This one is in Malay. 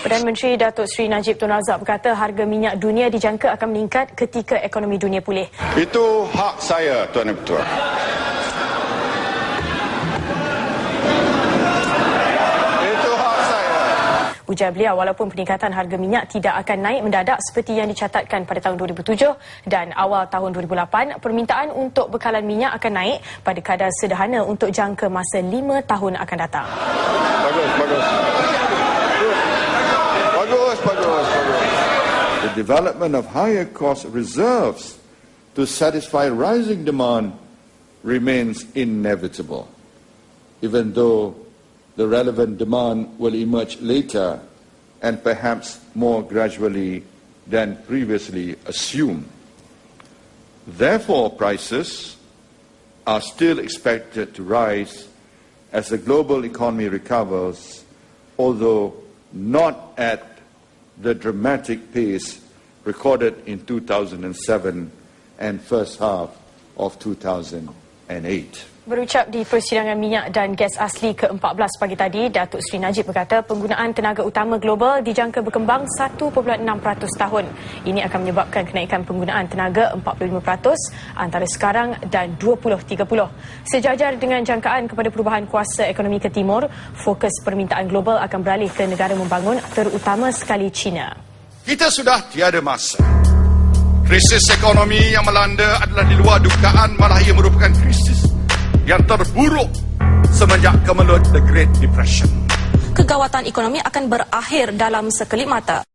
Perdana Menteri Datuk Seri Najib Tun Razak berkata harga minyak dunia dijangka akan meningkat ketika ekonomi dunia pulih. Itu hak saya, Tuan. Itu hak saya. Ujar beliau walaupun peningkatan harga minyak tidak akan naik mendadak seperti yang dicatatkan pada tahun 2007 dan awal tahun 2008, permintaan untuk bekalan minyak akan naik pada kadar sederhana untuk jangka masa lima tahun akan datang. Bagus. Bagus, The development of higher cost reserves to satisfy rising demand remains inevitable, even though the relevant demand will emerge later and perhaps more gradually than previously assumed. Therefore, prices are still expected to rise as the global economy recovers, although not at the dramatic pace recorded in 2007 and first half of 2008. Berucap di persidangan minyak dan gas asli ke-14 pagi tadi, Datuk Seri Najib berkata penggunaan tenaga utama global dijangka berkembang 1.6% tahun. Ini akan menyebabkan kenaikan penggunaan tenaga 45% antara sekarang dan 2030. Sejajar dengan jangkaan kepada perubahan kuasa ekonomi ke timur, fokus permintaan global akan beralih ke negara membangun terutama sekali China. Kita sudah tiada masa. Krisis ekonomi yang melanda adalah di luar dugaan malah ia merupakan krisis yang terburuk semenjak kemelut The Great Depression. kegawatan ekonomi akan berakhir dalam sekelip mata.